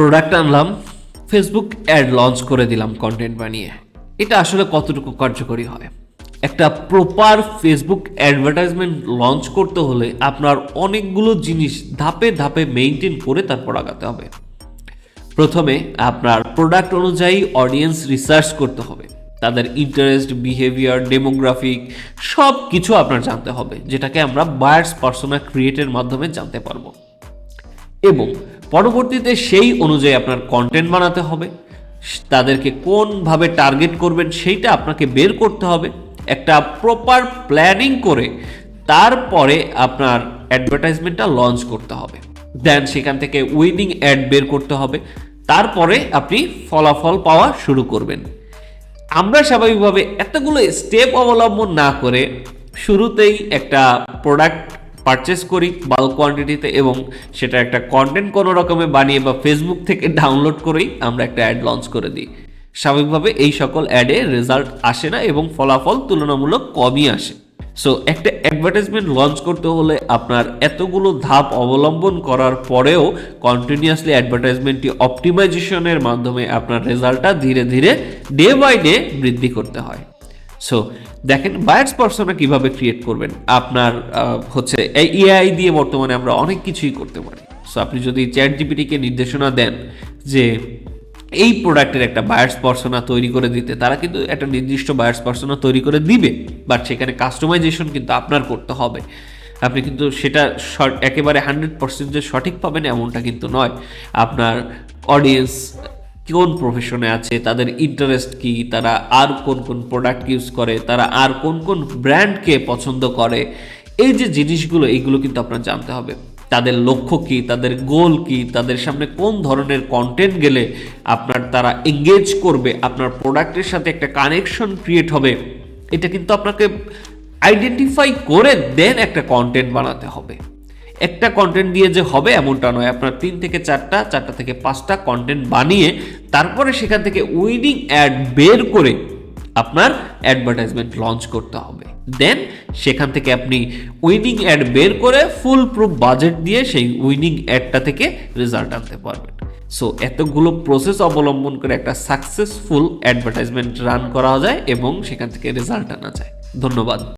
Product আনলাম Facebook ad launch করে দিলাম কন্টেন্ট বানিয়ে। এটা আসলে কতটুকু কার্যকরী হয়? একটা প্রপার ফেসবুক অ্যাডভার্টাইজমেন্ট লঞ্চ করতে হলে আপনার অনেকগুলো জিনিস ধাপে ধাপে মেনটেন করে তারপর আগাতে হবে। প্রথমে আপনার প্রোডাক্ট অনুযায়ী অডিয়েন্স রিসার্চ করতে হবে। তাদের ইন্টারেস্ট বিহেভিয়ার ডেমোগ্রাফিক সব কিছু আপনার জানতে হবে, যেটাকে আমরা বায়ার্স পার্সোনা ক্রিয়েটের মাধ্যমে জানতে পারব। এবং পরবর্তীতে সেই অনুযায়ী আপনার কন্টেন্ট বানাতে হবে। তাদেরকে কোনভাবে টার্গেট করবেন সেইটা আপনাকে বের করতে হবে। একটা প্রপার প্ল্যানিং করে তারপরে আপনার অ্যাডভার্টাইজমেন্টটা লঞ্চ করতে হবে। দেন সেখান থেকে উইনিং অ্যাড বের করতে হবে। তারপরে আপনি ফলাফল পাওয়া শুরু করবেন। আমরা স্বাভাবিকভাবে এতগুলো স্টেপ অবলম্বন না করে শুরুতেই একটা প্রোডাক্ট পারচেস করি বাল্ক কোয়ান্টিটিতে এবং সেটা একটা কন্টেন্ট কোনো রকমে বানিয়ে বা ফেসবুক থেকে ডাউনলোড করেই আমরা একটা অ্যাড লঞ্চ করে দিই। স্বাভাবিকভাবে এই সকল অ্যাডে রেজাল্ট আসে না এবং ফলাফল তুলনামূলক কমই আসে। সো একটা অ্যাডভার্টাইজমেন্ট লঞ্চ করতে হলে আপনার এতগুলো ধাপ অবলম্বন করার পরেও কন্টিনিউয়াসলি অ্যাডভার্টাইজমেন্টটি অপটিমাইজেশনের মাধ্যমে আপনার রেজাল্টটা ধীরে ধীরে ডে বাই ডে বৃদ্ধি করতে হয়। সো দেখেন বায়ার্স পার্সোনা কীভাবে ক্রিয়েট করবেন? আপনার হচ্ছে, এই এআই দিয়ে বর্তমানে আমরা অনেক কিছুই করতে পারি। সো আপনি যদি চ্যাট জিপিটিকে নির্দেশনা দেন যে, এই প্রোডাক্টের একটা বায়ার্স পার্সোনা তৈরি করে দিতে, তারা কিন্তু একটা নির্দিষ্ট বায়ার্স পার্সোনা তৈরি করে দিবে। বাট সেখানে কাস্টমাইজেশন কিন্তু আপনার করতে হবে। আপনি কিন্তু সেটা একেবারে হান্ড্রেড পার্সেন্ট যে সঠিক পাবেন এমনটা কিন্তু নয়। আপনার অডিয়েন্স কোন প্রফেশনে আছে, তাদের ইন্টারেস্ট কি, তারা আর কোন কোন প্রোডাক্ট ইউজ করে, তারা আর কোন কোন ব্র্যান্ডকে পছন্দ করে, এই যে জিনিসগুলো, এইগুলো কিন্তু আপনার জানতে হবে। তাদের লক্ষ্য কি, তাদের গোল কি, তাদের সামনে কোন ধরনের কন্টেন্ট গেলে আপনার তারা এঙ্গেজ করবে, আপনার প্রোডাক্টের সাথে একটা কানেকশন ক্রিয়েট হবে, এটা কিন্তু আপনাকে আইডেন্টিফাই করে দেন একটা কন্টেন্ট বানাতে হবে। একটা কন্টেন্ট দিয়ে যে হবে এমনটা নয়। আপনার তিন থেকে চারটা চারটা থেকে পাঁচটা কন্টেন্ট বানিয়ে তারপরে সেখান থেকে উইনিং অ্যাড বের করে আপনার অ্যাডভার্টাইজমেন্ট লঞ্চ করতে হবে। দেন সেখান থেকে আপনি উইনিং অ্যাড বের করে ফুল প্রুফ বাজেট দিয়ে সেই উইনিং অ্যাডটা থেকে রেজাল্ট আনতে পারবেন। সো এতগুলো প্রসেস অবলম্বন করে একটা সাকসেসফুল অ্যাডভার্টাইজমেন্ট রান করা যায় এবং সেখান থেকে রেজাল্ট আনা যায়। ধন্যবাদ।